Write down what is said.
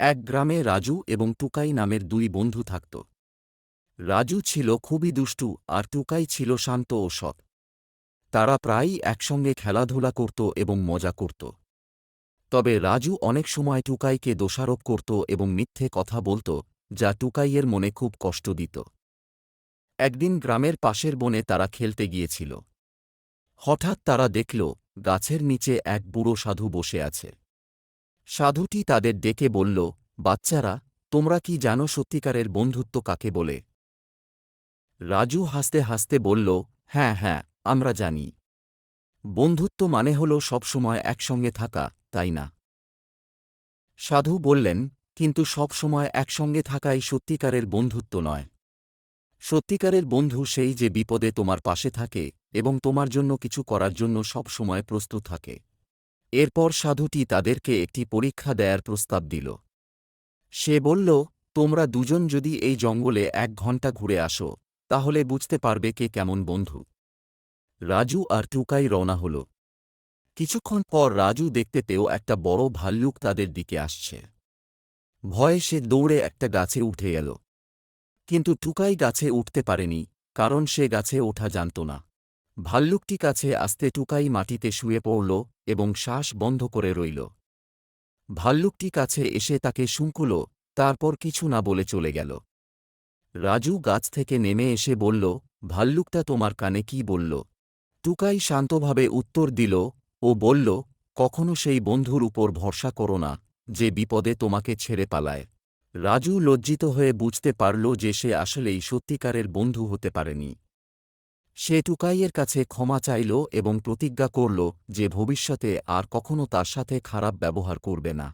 এক গ্রামে রাজু এবং টুকাই নামের দুই বন্ধু থাকত। রাজু ছিল খুবই দুষ্টু আর টুকাই ছিল শান্ত ও সৎ। তারা প্রায়ই একসঙ্গে খেলাধুলা করত এবং মজা করত। তবে রাজু অনেক সময় টুকাইকে দোষারোপ করত এবং মিথ্যে কথা বলত, যা টুকাইয়ের মনে খুব কষ্ট দিত। একদিন গ্রামের পাশের বনে তারা খেলতে গিয়েছিল। হঠাৎ তারা দেখল, গাছের নিচে এক বুড়ো সাধু বসে আছে। সাধুটি তাদের ডেকে বলল, বাচ্চারা, তোমরা কি জানো সত্যিকারের বন্ধুত্ব কাকে বলে? রাজু হাসতে হাসতে বলল হ্যাঁ হ্যাঁ আমরা জানি। বন্ধুত্ব মানে হল সবসময় একসঙ্গে থাকা, তাই না? সাধু বললেন, কিন্তু সবসময় একসঙ্গে থাকাই সত্যিকারের বন্ধুত্ব নয়। সত্যিকারের বন্ধু সেই যে বিপদে তোমার পাশে থাকে এবং তোমার জন্য কিছু করার জন্য সবসময় প্রস্তুত থাকে। এরপর সাধুটি তাদেরকে একটি পরীক্ষা দেয়ার প্রস্তাব দিল। সে বলল, তোমরা দুজন যদি এই জঙ্গলে এক ঘণ্টা ঘুরে আসো, তাহলে বুঝতে পারবে কে কেমন বন্ধু। রাজু আর টুকাই রওনা হল। কিছুক্ষণ পর রাজু দেখতে পেয়েও একটা বড় ভাল্লুক তাদের দিকে আসছে। ভয়ে সে দৌড়ে একটা গাছে উঠে গেল কিন্তু টুকাই গাছে উঠতে পারেনি, কারণ সে গাছে ওঠা জানত না। ভাল্লুকটি কাছে আসতে টুকাই মাটিতে শুয়ে পড়ল এবং শ্বাস বন্ধ করে রইল। ভাল্লুকটি কাছে এসে তাকে শুঙ্কুল তারপর কিছু না বলে চলে গেল। রাজু গাছ থেকে নেমে এসে বলল, ভাল্লুকটা তোমার কানে কি বলল? টুকাই শান্তভাবে উত্তর দিল, ও বলল, কখনো সেই বন্ধুর উপর ভরসা করো না, যে বিপদে তোমাকে ছেড়ে পালায়। রাজু লজ্জিত হয়ে বুঝতে পারল যে সে আসলেই সত্যিকারের বন্ধু হতে পারেনি। সে টুকাইয়ের কাছে ক্ষমা চাইল এবং প্রতিজ্ঞা করল যে ভবিষ্যতে আর কখনও তার সাথে খারাপ ব্যবহার করবে না।